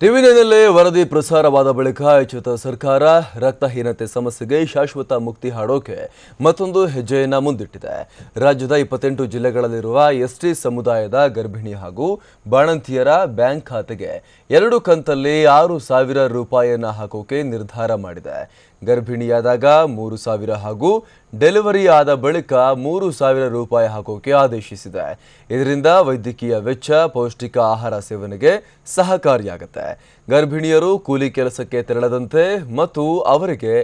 ಟಿವಿನಲ್ಲಿ ವರದಿ ಪ್ರಸಾರವಾದ ಬಳಿಕ ಎಚ್ಚೆತ್ತ ಸರ್ಕಾರ ರಕ್ತಹೀನತೆ ಸಮಸ್ಯೆಗೆ ಶಾಶ್ವತ ಮುಕ್ತಿ ಹಾಡೋಕೆ ಮತ್ತೊಂದು ಹೆಜ್ಜೆಯನ್ನ ಮುಂದಿಟ್ಟಿದೆ. ರಾಜ್ಯದ ಇಪ್ಪತ್ತೆಂಟು ಜಿಲ್ಲೆಗಳಲ್ಲಿರುವ ಎಸ್ಟಿ ಸಮುದಾಯದ ಗರ್ಭಿಣಿ ಹಾಗೂ ಬಾಣಂತಿಯರ ಬ್ಯಾಂಕ್ ಖಾತೆಗೆ ಎರಡು ಕಂತಲ್ಲಿ ಆರು ಸಾವಿರ ರೂಪಾಯಿಯನ್ನು ಹಾಕೋಕೆ ನಿರ್ಧಾರ ಮಾಡಿದೆ. ಗರ್ಭಿಣಿಯಾದಾಗ ಮೂರು ಸಾವಿರ ಹಾಗೂ ಡೆಲಿವರಿ ಆದ ಬಳಿಕ ಮೂರು ಸಾವಿರ ರೂಪಾಯಿ ಹಾಕೋಕೆ ಆದೇಶಿಸಿದೆ. ಇದರಿಂದ ವೈದ್ಯಕೀಯ ವೆಚ್ಚ, ಪೌಷ್ಟಿಕ ಆಹಾರ ಸೇವನೆಗೆ ಸಹಕಾರಿಯಾಗುತ್ತೆ. ಗರ್ಭಿಣಿಯರು ಕೂಲಿ ಕೆಲಸಕ್ಕೆ ತೆರಳದಂತೆ ಮತ್ತು ಅವರಿಗೆ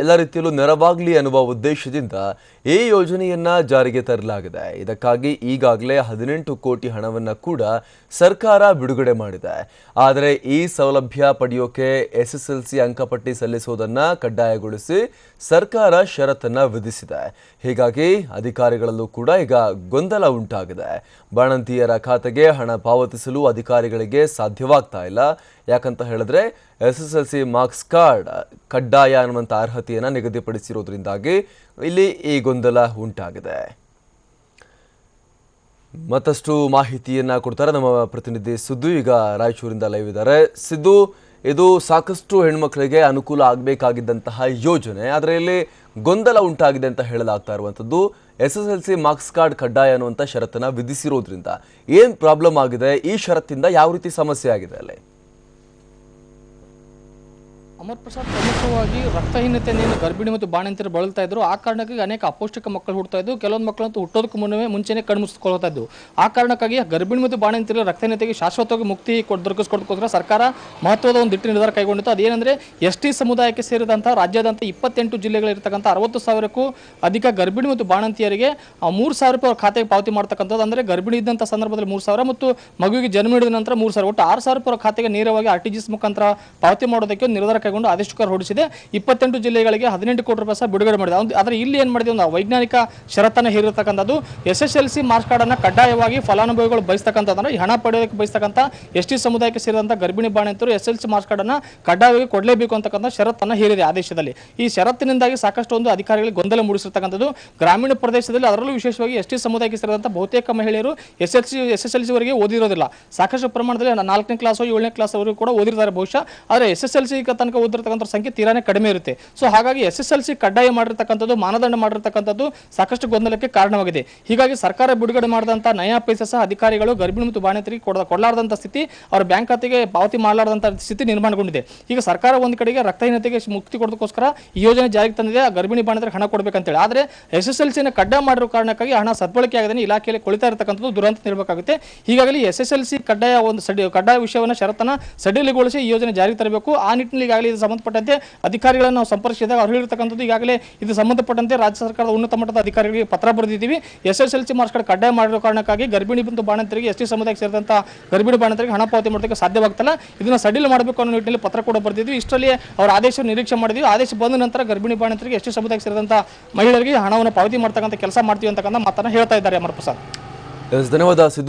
ಎಲ್ಲ ರೀತಿಯಲ್ಲೂ ನೆರವಾಗಲಿ ಅನ್ನುವ ಉದ್ದೇಶದಿಂದ ಈ ಯೋಜನೆಯನ್ನ ಜಾರಿಗೆ ತರಲಾಗಿದೆ. ಇದಕ್ಕಾಗಿ ಈಗಾಗಲೇ ಹದಿನೆಂಟು ಕೋಟಿ ಹಣವನ್ನು ಕೂಡ ಸರ್ಕಾರ ಬಿಡುಗಡೆ ಮಾಡಿದೆ. ಆದರೆ ಈ ಸೌಲಭ್ಯ ಪಡೆಯೋಕೆ ಎಸ್ ಎಸ್ ಎಲ್ ಸಿ ಅಂಕಪಟ್ಟಿ ಸಲ್ಲಿಸೋದನ್ನ ಕಡ್ಡಾಯಗೊಳಿಸಿ ಸರ್ಕಾರ ಷರತ್ತನ್ನ ವಿಧಿಸಿದೆ. ಹೀಗಾಗಿ ಅಧಿಕಾರಿಗಳಲ್ಲೂ ಕೂಡ ಈಗ ಗೊಂದಲ ಉಂಟಾಗಿದೆ. ಬಾಣಂತಿಯರ ಖಾತೆಗೆ ಹಣ ಪಾವತಿಸಲು ಅಧಿಕಾರಿಗಳಿಗೆ ಸಾಧ್ಯವಾಗ್ತಾ ಇಲ್ಲ. ಯಾಕಂತ ಹೇಳಿದ್ರೆ S S L C marks card ಕಡ್ಡಾಯ ಅನ್ನುವಂಥ ಅರ್ಹತೆಯನ್ನು ನಿಗದಿಪಡಿಸಿರೋದ್ರಿಂದಾಗಿ ಇಲ್ಲಿ ಈ ಗೊಂದಲ ಉಂಟಾಗಿದೆ. ಮತ್ತಷ್ಟು ಮಾಹಿತಿಯನ್ನ ಕೊಡ್ತಾರೆ ನಮ್ಮ ಪ್ರತಿನಿಧಿ ಸಿದ್ದು. ಈಗ ರಾಯಚೂರಿಂದ ಲೈವ್ ಇದ್ದಾರೆ. ಸಿದ್ದು, ಇದು ಸಾಕಷ್ಟು ಹೆಣ್ಮಕ್ಳಿಗೆ ಅನುಕೂಲ ಆಗಬೇಕಾಗಿದ್ದಂತಹ ಯೋಜನೆ, ಆದರೆ ಇಲ್ಲಿ ಗೊಂದಲ ಉಂಟಾಗಿದೆ ಅಂತ ಹೇಳಲಾಗ್ತಾ ಇರುವಂಥದ್ದು S S L C marks card ಕಡ್ಡಾಯ ಅನ್ನುವಂಥ ಷರತ್ತನ್ನು ವಿಧಿಸಿರೋದ್ರಿಂದ ಏನು ಪ್ರಾಬ್ಲಮ್ ಆಗಿದೆ, ಈ ಷರತ್ತಿಂದ ಯಾವ ರೀತಿ ಸಮಸ್ಯೆ ಆಗಿದೆ ಅಲ್ಲಿ? ಅಮರ್ ಪ್ರಸಾದ್ ಪ್ರಮುಖವಾಗಿ ರಕ್ತಹೀನತೆಯನ್ನು ಗರ್ಭಿಣಿ ಮತ್ತು ಬಾಣಂತಿಯರು ಬಳಲ್ತಾ ಇದ್ರು, ಆ ಕಾರಣಕ್ಕಾಗಿ ಅನೇಕ ಅಪೌಷ್ಟಿಕ ಮಕ್ಕಳು ಹುಡ್ತಾ ಇದ್ದು ಕೆಲವೊಂದು ಮಕ್ಕಳಂತೂ ಹುಟ್ಟೋದಕ್ಕೂ ಮುನ್ನವೇ ಮುಂಚೆನೇ ಕಣ್ಮುಚ್ಕೊಳ್ತಾ ಇದ್ದು ಆ ಕಾರಣಕ್ಕಾಗಿ ಗರ್ಭಿಣಿ ಮತ್ತು ಬಾಣಂತಿಯರು ರಕ್ತಹೀನತೆಗೆ ಶಾಶ್ವತವಾಗಿ ಮುಕ್ತಿ ದೊರಕಿಸ್ಕೊಡ್ಕೋಸ್ಕರ ಸರ್ಕಾರ ಮಹತ್ವದ ಒಂದು ದಿಟ್ಟ ನಿರ್ಧಾರ ಕೈಗೊಂಡಿತ್ತು. ಅದೇನೆಂದರೆ, ಎಸ್ ಟಿ ಸಮುದಾಯಕ್ಕೆ ಸೇರಿದಂಥ ರಾಜ್ಯಾದ್ಯಂತ ಇಪ್ಪತ್ತೆಂಟು ಜಿಲ್ಲೆಗಳಿರ್ತಕ್ಕಂಥ ಅರವತ್ತು ಸಾವಿರಕ್ಕೂ ಅಧಿಕ ಗರ್ಭಿಣಿ ಮತ್ತು ಬಾಣಂತಿಯರಿಗೆ ಮೂರು ಸಾವಿರ ರೂಪಾಯಿ ಅವ್ರ ಖಾತೆಗೆ ಪಾವತಿ ಮಾಡ್ತಕ್ಕಂಥದ್ದು. ಅಂದರೆ ಗರ್ಭಿಣಿ ಇದ್ದಂಥ ಸಂದರ್ಭದಲ್ಲಿ ಮೂರು ಸಾವಿರ ಮತ್ತು ಮಗುವಿಗೆ ಜನ್ಮ ನೀಡಿದ ನಂತರ ಮೂರು ಸಾವಿರ. ಒಟ್ಟು ಆರು ಸಾವಿರ ರೂಪಾಯಿ ಖಾತೆಗೆ ನೇರವಾಗಿ ಆರ್ ಟಿ ಜಿ ಎಸ್ ಮುಖಾಂತರ ಪಾವತಿ ಮಾಡೋದಕ್ಕೆ ನಿರ್ಧಾರ ಕೈಗೊಂಡು ಆದೇಶಕಾರ ಹೊರಡಿಸಿದೆ ಇಪ್ಪತ್ತೆಂಟು ಜಿಲ್ಲೆಗಳಿಗೆ ಹದಿನೆಂಟು ಕೋಟಿ ರೂಪಾಯಿ ಸಹ ಬಿಡುಗಡೆ ಮಾಡಿದೆ. ಆದರೆ ಇಲ್ಲಿ ಏನು ಮಾಡಿದೆ ಒಂದು ವೈಜ್ಞಾನಿಕ ಷರತ್ತನ್ನು ಹೇರಿರ್ತಕ್ಕಂಥದ್ದು S S L C marks ಕಾರ್ಡನ್ನು ಕಡ್ಡಾಯವಾಗಿ ಫಲಾನುಭವಿಗಳು ಬಯಸ್ತಕ್ಕಂಥದ್ದು. ಹಣ ಪಡೆಯೋದಕ್ಕೆ ಬಯಸ್ತಕ್ಕಂಥ ಎಸ್ ಟಿ ಸಮುದಾಯಕ್ಕೆ ಸೇರಿದಂಥ ಗರ್ಭಿಣಿ ಬಾಣಂತರು ಎಸ್ ಎಲ್ ಸಿ ಮಾರ್ಕ್ಸ್ ಕಾರ್ಡನ್ನು ಕಡ್ಡಾಯವಾಗಿ ಕೊಡಲೇಬೇಕು ಅಂತಕ್ಕಂಥ ಷರತ್ತನ್ನು ಹೇರಿದೆ ಆದೇಶದಲ್ಲಿ. ಈ ಷರತ್ತಿನಿಂದಾಗಿ ಸಾಕಷ್ಟು ಒಂದು ಅಧಿಕಾರಿಗಳಿಗೆ ಗೊಂದಲ ಮೂಡಿಸಿರ್ತಕ್ಕಂಥದ್ದು. ಗ್ರಾಮೀಣ ಪ್ರದೇಶದಲ್ಲಿ ಅದರಲ್ಲೂ ವಿಶೇಷವಾಗಿ ಎಸ್ ಟಿ ಸಮುದಾಯಕ್ಕೆ ಸೇರಿದಂಥ ಬಹುತೇಕ ಮಹಿಳೆಯರು S L C, S S L C ವರೆಗೆ ಓದಿರೋದಿಲ್ಲ. ಸಾಕಷ್ಟು ಪ್ರಮಾಣದಲ್ಲಿ ನಾಲ್ಕನೇ ಕ್ಲಾಸು ಏಳನೇ ಕ್ಲಾಸ್ ವರೆಗೂ ಕೂಡ ಓದಿರ್ತಾರೆ ಬಹುಶಃ. ಆದರೆ ಎಸ್ ಎಸ್ ಎಲ್ ಸಿ ತನಕ ಓದಿರ್ತಕ್ಕಂಥ ಸಂಖ್ಯೆ ತೀರಾನೇ ಕಡಿಮೆ ಇರುತ್ತೆ. ಸೊ ಹಾಗಾಗಿ ಎಸ್ ಎಸ್ ಎಲ್ ಸಿ ಕಡ್ಡಾಯ ಮಾಡಿರ್ತಕ್ಕಂಥದ್ದು, ಮಾನದಂಡ ಮಾಡಿರ್ತಕ್ಕಂಥದ್ದು ಸಾಕಷ್ಟು ಗೊಂದಲಕ್ಕೆ ಕಾರಣವಾಗಿದೆ. ಹೀಗಾಗಿ ಸರ್ಕಾರ ಬಿಡುಗಡೆ ಮಾಡಿದಂಥ ನಯಾ ಪೈಸೆ ಸಹ ಅಧಿಕಾರಿಗಳು ಗರ್ಭಿಣಿ ಮತ್ತು ಬಾಣಿತರಿಗೆ ಕೊಡ, ಕೊಡಲಾರದಂಥ ಸ್ಥಿತಿ, ಅವರ ಬ್ಯಾಂಕ್ ಖಾತೆಗೆ ಪಾವತಿ ಮಾಡಲಾರದಂಥ ಸ್ಥಿತಿ ನಿರ್ಮಾಣಗೊಂಡಿದೆ ಈಗ ಸರ್ಕಾರ ಒಂದು ಕಡೆಗೆ ರಕ್ತಹೀನತೆಗೆ ಮುಕ್ತಿ ಕೊಡೋದಕ್ಕೋಸ್ಕರ ಈ ಯೋಜನೆ ಜಾರಿಗೆ ತಂದಿದೆ, ಆ ಗರ್ಭಿಣಿ ಬಾಣಿತರಿಗೆ ಹಣ ಕೊಡಬೇಕಂತೇಳಿ. ಆದರೆ ಎಸ್ ಎಸ್ ಎಲ್ ಸಿನ ಕಡ್ಡಾಯ ಮಾಡಿರೋ ಕಾರಣಕ್ಕಾಗಿ ಹಣ ಸದ್ಬಳಕೆ ಆಗದೇ ಇಲಾಖೆಯಲ್ಲಿ ಕೊಳಿತಾ ಇರತಕ್ಕಂಥದ್ದು ದುರಂತ ನೀಡಬೇಕಾಗುತ್ತೆ ಹೀಗಾಗಿ ಎಸ್ ಎಸ್ ಎಲ್ ಸಿ ಕಡ್ಡಾಯ ಒಂದು ಸಡಿ, ಕಡ್ಡಾಯ ವಿಷಯವನ್ನು, ಷರತ್ತನ್ನು ಸಡಿಲಗೊಳಿಸಿ ಈ ಯೋಜನೆ ಜಾರಿಗೆ ತರಬೇಕು. ಆ ನಿಟ್ಟಿನಲ್ಲಿ ಈಗಾಗಲೇ ಇದು ಸಂಬಂಧಪಟ್ಟಂತೆ ಅಧಿಕಾರಿಗಳನ್ನು ನಾವು ಸಂಪರ್ಕಿಸಿದಾಗ ಅವ್ರು ಹೇಳಿರ್ತಕ್ಕಂಥದ್ದು ಈಗಾಗಲೇ ಇದು ಸಂಬಂಧಪಟ್ಟಂತೆ ರಾಜ್ಯ ಸರ್ಕಾರದ ಉನ್ನತ ಮಟ್ಟದ ಅಧಿಕಾರಿಗಳಿಗೆ ಪತ್ರ ಬರೆದಿದ್ದೀವಿ. S S L C marks card ಕಡ್ಡಾಯ ಮಾಡಿರೋ ಕಾರಣಕ್ಕಾಗಿ ಗರ್ಭಿಣಿ ಬಂದು ಬಾಣಂತರಿಗೆ ಎಸ್ ಟಿ ಸಮುದಾಯಕ್ಕೆ ಸೇರಿದಂಥ ಗರ್ಭಿಣಿ ಬಾಣಂತರಿಗೆ ಹಣ ಪಾವತಿ ಮಾಡೋದಕ್ಕೆ ಸಾಧ್ಯವಾಗ್ತಲ್ಲ. ಇದನ್ನು ಸಡಿಲ್ ಮಾಡಬೇಕು ಅನ್ನೋ ನಿಟ್ಟಿನಲ್ಲಿ ಪತ್ರ ಕೂಡ ಬರೆದಿದ್ವಿ ಇಷ್ಟರಲ್ಲಿ ಅವರ ಆದೇಶ ನಿರೀಕ್ಷೆ ಮಾಡಿದ್ವಿ ಆದೇಶ ಬಂದ ನಂತರ ಗರ್ಭಿಣಿ ಬಾಣಂತರಿಗೆ ಎಸ್ ಟಿ ಸಮುದಾಯಕ್ಕೆ ಸೇರಿದಂಥ ಮಹಿಳೆಯರಿಗೆ ಹಣವನ್ನು ಪಾವತಿ ಮಾಡ್ತಕ್ಕಂಥ ಕೆಲಸ ಮಾಡ್ತೀವಿ ಅಂತಕ್ಕಂಥ ಮಾತನ್ನು ಹೇಳ್ತಾ ಇದ್ದಾರೆ ಅಮರ್ ಪ್ರಸಾದ್ ಧನ್ಯವಾದ ಸಿದ್ದು.